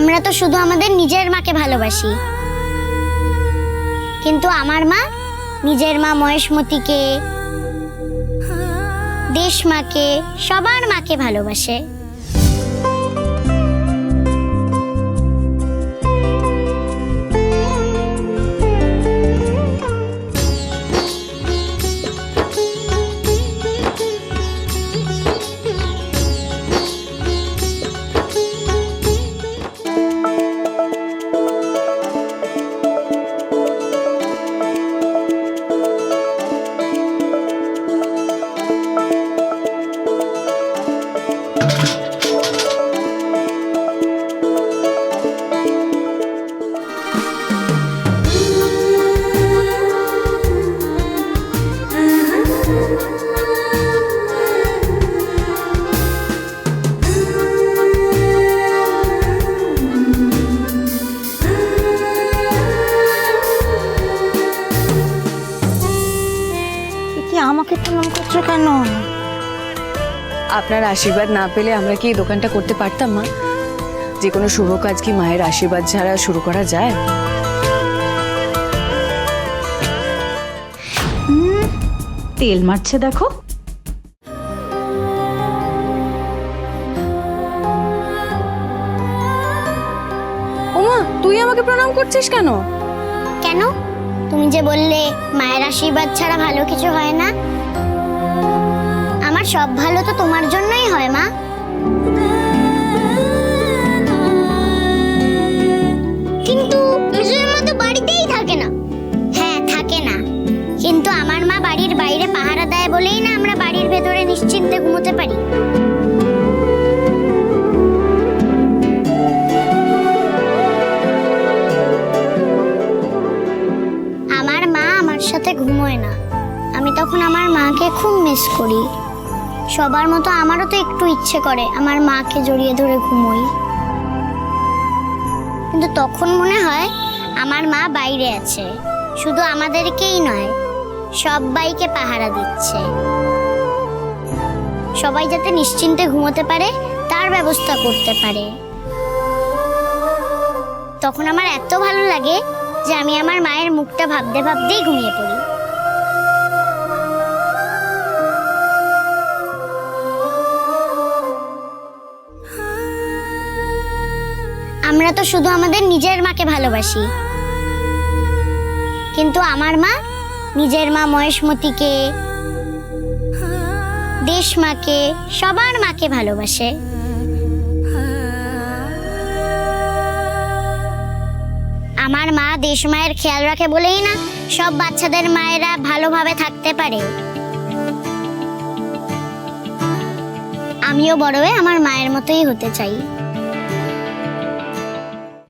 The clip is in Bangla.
আমরা তো শুধু আমাদের নিজের মাকে ভালোবাসি। কিন্তু আমার মা নিজের মা মহেশমতিকে দেশ মাকে সবার মাকে ভালোবাসে। আমাকে প্রণাম করছ কেন? আপনার আশীর্বাদ না পেলে আমরা কি এই দোকানটা করতে পারতাম মা? যে কোনো শুভ কাজ কি মায়ের আশীর্বাদ ছাড়া শুরু করা যায়? তেল মারছে দেখো। ওমা তুই আমাকে প্রণাম করছিস কেন? কেন? তুমি যে বললে মায়ের আশীর্বাদ ছাড়া ভালো কিছু হয় না, আমার সব ভালো তো তোমার জন্যই হয়, মা। কিন্তু নিজের মতো বাড়িতেই থাকে না। হ্যাঁ থাকে না। কিন্তু আমার মা বাড়ির বাইরে পাহারা দেয় বলেই না আমরা বাড়ির ভেতরে নিশ্চিন্তে ঘুমোতে পারি। ঘুমোয় না। আমি তখন আমার মাকে খুব মিস করি। সবার মতো আমারও তো একটু ইচ্ছে করে, আমার মাকে জড়িয়ে ধরে ঘুমোই। কিন্তু তখন মনে হয় আমার মা বাইরে আছে, শুধু আমাদেরকেই নয়, সবাইকে পাহারা দিচ্ছে। সবাই যাতে নিশ্চিন্তে ঘুমোতে পারে, তার ব্যবস্থা করতে পারে। তখন আমার এত ভালো লাগে যে আমি আমার মায়ের মুখটা ভাবতে ভাবতেই ঘুমিয়ে পড়ি। আমরা তো শুধু আমাদের নিজের মাকে ভালোবাসি। কিন্তু আমার মা নিজের মা মহেশমতিকে দেশ মাকে সবার মাকে ভালোবাসে। দেশ মায়ের খেয়াল রাখে বলেই না সব বাচ্চাদের মায়েরা ভালোভাবে থাকতে পারে। আমিও বড় হয়ে আমার মায়ের মতোই হতে চাই।